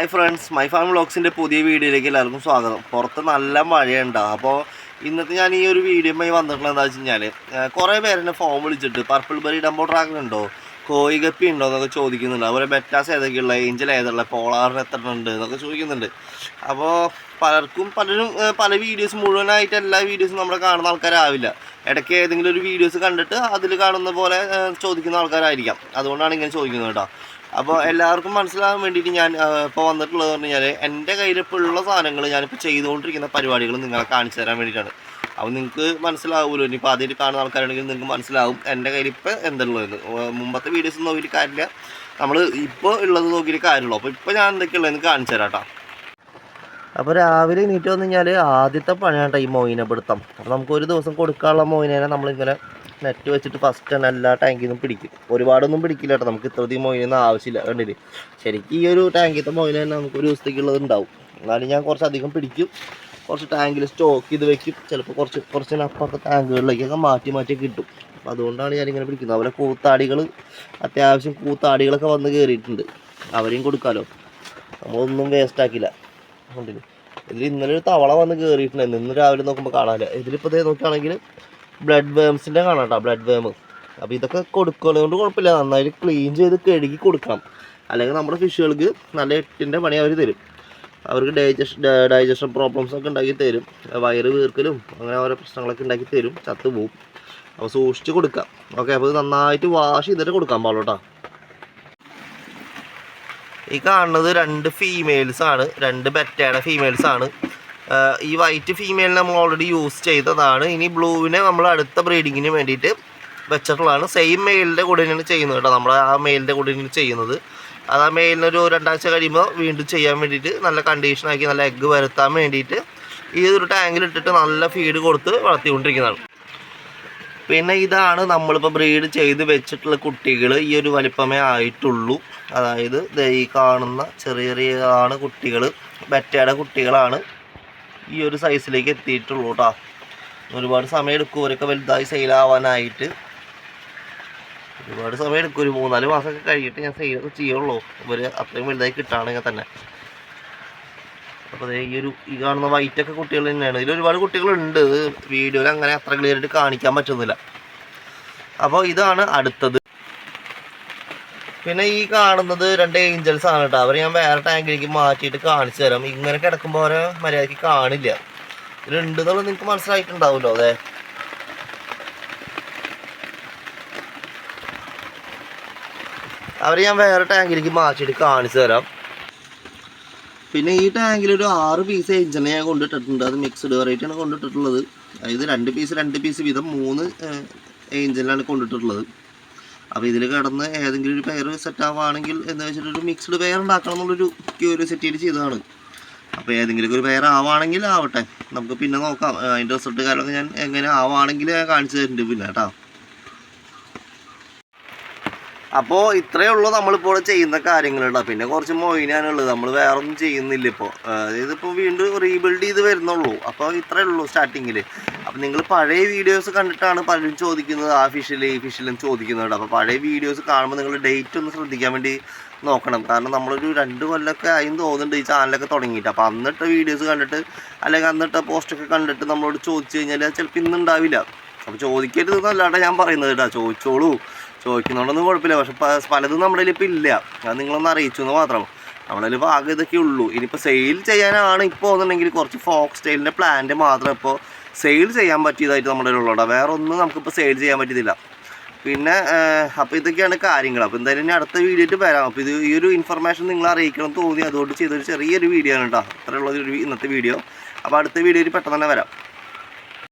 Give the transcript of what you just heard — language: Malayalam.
ഹായ് ഫ്രണ്ട്സ് മൈ ഫാം വ്ളോഗ്സിന്റെ പുതിയ വീഡിയോയിലേക്ക് എല്ലാവർക്കും സ്വാഗതം. പുറത്ത് നല്ല മഴയുണ്ടാവും അപ്പോൾ ഇന്നത്തെ ഞാൻ ഈ ഒരു വീഡിയോയുമായി വന്നിട്ടുള്ളത് എന്താ വെച്ച് കഴിഞ്ഞാൽ കുറേ പേരെന്നെ ഫോം വിളിച്ചിട്ട് പർപ്പിൾ ബെറി ഡംബോ ഡ്രാഗൺ ഉണ്ടോ കോയി ഗപ്പി ഉണ്ടോ എന്നൊക്കെ ചോദിക്കുന്നുണ്ട്. അതുപോലെ ബെറ്റാസ് ഏതൊക്കെയുള്ള ഏഞ്ചൽ ഏതുള്ള പോളാറിന് എത്ര ഉണ്ട് എന്നൊക്കെ ചോദിക്കുന്നുണ്ട്. അപ്പോൾ പലർക്കും പലരും പല വീഡിയോസ് മുഴുവനായിട്ട് എല്ലാ വീഡിയോസും നമ്മൾ കാണുന്ന ആൾക്കാരാവില്ല. ഇടയ്ക്ക് ഏതെങ്കിലും ഒരു വീഡിയോസ് കണ്ടിട്ട് അതിൽ കാണുന്ന പോലെ ചോദിക്കുന്ന ആൾക്കാരായിരിക്കാം. അതുകൊണ്ടാണ് ഇങ്ങനെ ചോദിക്കുന്നത് കേട്ടോ. അപ്പോൾ എല്ലാവർക്കും മനസ്സിലാകാൻ വേണ്ടിയിട്ട് ഞാൻ ഇപ്പോൾ വന്നിട്ടുള്ളത് പറഞ്ഞു കഴിഞ്ഞാൽ എന്റെ കയ്യിലിപ്പോൾ ഉള്ള സാധനങ്ങൾ ഞാനിപ്പോൾ ചെയ്തുകൊണ്ടിരിക്കുന്ന പരിപാടികൾ നിങ്ങളെ കാണിച്ചു തരാൻ വേണ്ടിയിട്ടാണ്. അപ്പോൾ നിങ്ങൾക്ക് മനസ്സിലാവുമല്ലോ ഇനി ഇനിയിപ്പോൾ ആദ്യമായിട്ട് കാണുന്ന ആൾക്കാരാണെങ്കിൽ നിങ്ങൾക്ക് മനസ്സിലാവും എന്റെ കയ്യിൽ ഇപ്പോൾ എന്തുള്ളതെന്ന് മുമ്പത്തെ വീഡിയോസ് നോക്കിയിട്ട് കാര്യമില്ല. നമ്മൾ ഇപ്പോൾ ഉള്ളത് നോക്കിയിട്ട് കാര്യമുള്ളൂ. അപ്പോൾ ഇപ്പോൾ ഞാൻ എന്തൊക്കെയുള്ളതെന്ന് കാണിച്ചു തരാം അപ്പോൾ രാവിലെ എണീറ്റ് വന്നു കഴിഞ്ഞാൽ ആദ്യത്തെ പണിയാണ് ഈ മോയിനെ പിടുത്തം അപ്പോൾ നമുക്ക് ഒരു ദിവസം കൊടുക്കാനുള്ള മോയിനെ നമ്മളിങ്ങനെ നെറ്റ് വെച്ചിട്ട് ഫസ്റ്റ് തന്നെ എല്ലാ ടാങ്കിൽ നിന്നും പിടിക്കും. ഒരുപാടൊന്നും പിടിക്കില്ല കേട്ടോ നമുക്ക് ഇത്രയധികം മൊയിനൊന്നും ആവശ്യമില്ല. കണ്ടില്ലേ? ശരിക്കും ഈ ഒരു ടാങ്കിലത്തെ മൊയിന തന്നെ നമുക്ക് ഒരു ദിവസത്തേക്കുള്ളത് ഉണ്ടാവും. എന്നാലും ഞാൻ കുറച്ചധികം പിടിക്കും. കുറച്ച് ടാങ്കിൽ സ്റ്റോക്ക് ചെയ്ത് വെക്കും. ചിലപ്പോൾ കുറച്ച് കുറച്ച് അപ്പുറത്തെ ടാങ്കുകളിലേക്കൊക്കെ മാറ്റി മാറ്റി കിട്ടും. അപ്പോൾ അതുകൊണ്ടാണ് ഞാനിങ്ങനെ പിടിക്കുന്നത്. അവരെ കൂത്താടികൾ അത്യാവശ്യം കൂത്താടികളൊക്കെ വന്ന് കയറിയിട്ടുണ്ട് അവരെയും കൊടുക്കാമല്ലോ നമ്മളൊന്നും വേസ്റ്റ് ആക്കില്ല ഇതിൽ ഇന്നലെ ഒരു തവള വന്ന് കയറിയിട്ടുണ്ടായിരുന്നു ഇന്ന് രാവിലെ നോക്കുമ്പോൾ കാണാനില്ല. ഇതിലിപ്പോൾ ഇതേ നോക്കുകയാണെങ്കിൽ ബ്ലഡ് വേംസിന്റെ കാണാം കേട്ടോ ബ്ലഡ് വേം അപ്പോൾ ഇതൊക്കെ കൊടുക്കുന്നത് കൊണ്ട് കുഴപ്പമില്ല. നന്നായിട്ട് ക്ലീൻ ചെയ്ത് കഴുകി കൊടുക്കണം. അല്ലെങ്കിൽ നമ്മുടെ ഫിഷുകൾക്ക് നല്ല എട്ടിന്റെ പണി അവർ തരും. അവർക്ക് ഡൈജഷൻ ഡൈജഷൻ പ്രോബ്ലംസ് ഒക്കെ ഉണ്ടാക്കി തരും. വയറ് വീർക്കലും അങ്ങനെ ഓരോ പ്രശ്നങ്ങളൊക്കെ ഉണ്ടാക്കി തരും. ചത്തുപോകും അപ്പോൾ സൂക്ഷിച്ച് കൊടുക്കാം. ഓക്കെ അപ്പോൾ ഇത് നന്നായിട്ട് വാഷ് ചെയ്തിട്ട് കൊടുക്കാൻ പാടുള്ളൂ കേട്ടോ ഈ കാണുന്നത് രണ്ട് ഫീമെയിൽസാണ് രണ്ട് ബെറ്റയുടെ ഫീമെയിൽസാണ് ഈ വൈറ്റ് ഫീമെയിലിനെ നമ്മൾ ഓൾറെഡി യൂസ് ചെയ്തതാണ്. ഇനി ബ്ലൂവിനെ നമ്മൾ അടുത്ത ബ്രീഡിങ്ങിന് വേണ്ടിയിട്ട് വെച്ചിട്ടുള്ളതാണ്. സെയിം മെയിലിന്റെ കൂടെ തന്നെയാണ് ചെയ്യുന്നത് കേട്ടോ നമ്മൾ ആ മെയിലിന്റെ കൂടെ തന്നെയാണ് ചെയ്യുന്നത്. അത് ആ മെയിലിന് ഒരു രണ്ടാഴ്ച കഴിയുമ്പോൾ വീണ്ടും ചെയ്യാൻ വേണ്ടിയിട്ട് നല്ല കണ്ടീഷനാക്കി നല്ല എഗ്ഗ് വരുത്താൻ വേണ്ടിയിട്ട് ഈ ഒരു ടാങ്കിൽ ഇട്ടിട്ട് നല്ല ഫീഡ് കൊടുത്ത് വളർത്തിക്കൊണ്ടിരിക്കുന്നതാണ്. പിന്നെ ഇതാണ് നമ്മളിപ്പോൾ ബ്രീഡ് ചെയ്ത് വെച്ചിട്ടുള്ള കുട്ടികൾ ഈ ഒരു വലിപ്പമേ ആയിട്ടുള്ളൂ. അതായത് ഈ കാണുന്ന ചെറിയ ചെറിയ ആണ് കുട്ടികൾ ബെറ്റയുടെ കുട്ടികളാണ്. ഈ ഒരു സൈസിലേക്ക് എത്തിയിട്ടുള്ളൂ കേട്ടോ ഒരുപാട് സമയം എടുക്കും ഇവരൊക്കെ വലുതായി സെയിലാവാനായിട്ട് ഒരുപാട് സമയം എടുക്കും. ഒരു മൂന്നാൽ മാസമൊക്കെ കഴിഞ്ഞിട്ട് ഞാൻ സെയിലൊക്കെ ചെയ്യുള്ളൂ. ഇവർ അത്രയും വലുതായി കിട്ടുകയാണെങ്കിൽ തന്നെ. അപ്പോൾ ഈ ഒരു ഈ കാണുന്ന വൈറ്റൊക്കെ കുട്ടികൾ തന്നെയാണ്. ഇതിൽ ഒരുപാട് കുട്ടികളുണ്ട്. വീഡിയോയിൽ അങ്ങനെ അത്ര ക്ലിയർ ആയിട്ട് കാണിക്കാൻ പറ്റുന്നില്ല. അപ്പോൾ ഇതാണ് അടുത്തത്. പിന്നെ ഈ കാണുന്നത് രണ്ട് ഏഞ്ചൽസ് ആണ് കേട്ടോ അവർ ഞാൻ വേറെ ടാങ്കിലേക്ക് മാറ്റിയിട്ട് കാണിച്ചു തരാം. ഇങ്ങനെ കിടക്കുമ്പോൾ അവരെ മര്യാദയ്ക്ക് കാണില്ല. ഇതിലുണ്ട് എന്നുള്ളത് നിങ്ങൾക്ക് മനസ്സിലായിട്ടുണ്ടാവുമല്ലോ അതെ? അവരെ ഞാൻ വേറെ ടാങ്കിലേക്ക് മാറ്റിയിട്ട് കാണിച്ചു തരാം. പിന്നെ ഈ ടാങ്കിൽ ഒരു ആറ് പീസ് ഏഞ്ചലിനെ ഞാൻ കൊണ്ടിട്ടിട്ടുണ്ട്. അത് മിക്സ്ഡ് വെറൈറ്റി ആണ് കൊണ്ടിട്ടിട്ടുള്ളത്. അതായത് രണ്ട് പീസ് രണ്ട് പീസ് വീതം മൂന്ന് ഏഞ്ചലിനാണ് കൊണ്ടിട്ടുള്ളത്. അപ്പോൾ ഇതിൽ കിടന്ന് ഏതെങ്കിലും ഒരു പെയർ സെറ്റ് ആവുകയാണെങ്കിൽ എന്ന് വെച്ചിട്ട് ഒരു മിക്സ്ഡ് പെയർ ഉണ്ടാക്കണം എന്നുള്ളൊരു ക്യൂരിയോസിറ്റിയിൽ ചെയ്തതാണ്. അപ്പോൾ ഏതെങ്കിലും ഒരു പെയർ ആവുകയാണെങ്കിൽ ആവട്ടെ. നമുക്ക് പിന്നെ നോക്കാം. അതിന്റെ റിസൾട്ട് കാര്യമൊക്കെ ഞാൻ എങ്ങനെ ആവുകയാണെങ്കിൽ ഞാൻ കാണിച്ചു തരുന്നുണ്ട് പിന്നെ കേട്ടോ. അപ്പോൾ ഇത്രയേ ഉള്ളൂ നമ്മളിപ്പോൾ ചെയ്യുന്ന കാര്യങ്ങൾ കേട്ടോ. പിന്നെ കുറച്ച് മൊയിനാണുള്ളത് നമ്മൾ വേറൊന്നും ചെയ്യുന്നില്ല ഇപ്പോൾ അതായത് ഇപ്പോൾ വീണ്ടും റീബിൽഡ് ചെയ്ത് വരുന്നുള്ളൂ. അപ്പോൾ ഇത്രയേ ഉള്ളൂ സ്റ്റാർട്ടിങ്ങിൽ അപ്പോൾ നിങ്ങൾ പഴയ വീഡിയോസ് കണ്ടിട്ടാണ് പലരും ചോദിക്കുന്നത് ആ ഫിഷിൽ ഈ ഫിഷിലും ചോദിക്കുന്നത്. അപ്പൊ അപ്പോൾ പഴയ വീഡിയോസ് കാണുമ്പോൾ നിങ്ങൾ ഡേറ്റ് ഒന്ന് ശ്രദ്ധിക്കാൻ വേണ്ടി നോക്കണം. കാരണം നമ്മളൊരു രണ്ട് കൊല്ലമൊക്കെ ആയി തോന്നുന്നുണ്ട് ഈ ചാനലൊക്കെ തുടങ്ങിയിട്ട്. അപ്പോൾ അന്നിട്ട് വീഡിയോസ് കണ്ടിട്ട് അല്ലെങ്കിൽ അന്നിട്ട് പോസ്റ്റൊക്കെ കണ്ടിട്ട് നമ്മളോട് ചോദിച്ചു കഴിഞ്ഞാൽ ചിലപ്പോൾ ഇന്നുണ്ടാവില്ല അപ്പോൾ ചോദിക്കരുത് എന്നല്ലാണ്ട് ഞാൻ പറയുന്നത് കേട്ടോ ചോദിച്ചോളൂ. ചോദിക്കുന്നതുകൊണ്ടൊന്നും കുഴപ്പമില്ല. പക്ഷെ പലതും നമ്മുടെ ഇപ്പോൾ ഇല്ല. അത് നിങ്ങളൊന്ന് അറിയിച്ചു എന്ന് മാത്രം. നമ്മളതിൽ ഭാഗം ഇതൊക്കെ ഉള്ളൂ ഇനിയിപ്പോൾ സെയിൽ ചെയ്യാനാണ് ഇപ്പോൾ എന്നുണ്ടെങ്കിൽ കുറച്ച് ഫോക്സ് സ്റ്റൈലിന്റെ പ്ലാന്റ് മാത്രം ഇപ്പോൾ സെയിൽ ചെയ്യാൻ പറ്റിയതായിട്ട് നമ്മുടെ ഉള്ളൂ വേറെ ഒന്നും നമുക്കിപ്പോൾ സെയിൽ ചെയ്യാൻ പറ്റിയതില്ല. പിന്നെ അപ്പോൾ ഇതൊക്കെയാണ് കാര്യങ്ങൾ. അപ്പോൾ എന്തായാലും ഇനി അടുത്ത വീഡിയോയിട്ട് വരാം. അപ്പോൾ ഇത് ഈ ഒരു ഇൻഫർമേഷൻ നിങ്ങൾ അറിയിക്കണം തോന്നി. അതുകൊണ്ട് ചെയ്തൊരു ചെറിയൊരു വീഡിയോ ആണ് കേട്ടോ അത്രയുള്ളൊരു ഇന്നത്തെ വീഡിയോ അപ്പോൾ അടുത്ത വീഡിയോയിൽ പെട്ടെന്ന് തന്നെ വരാം.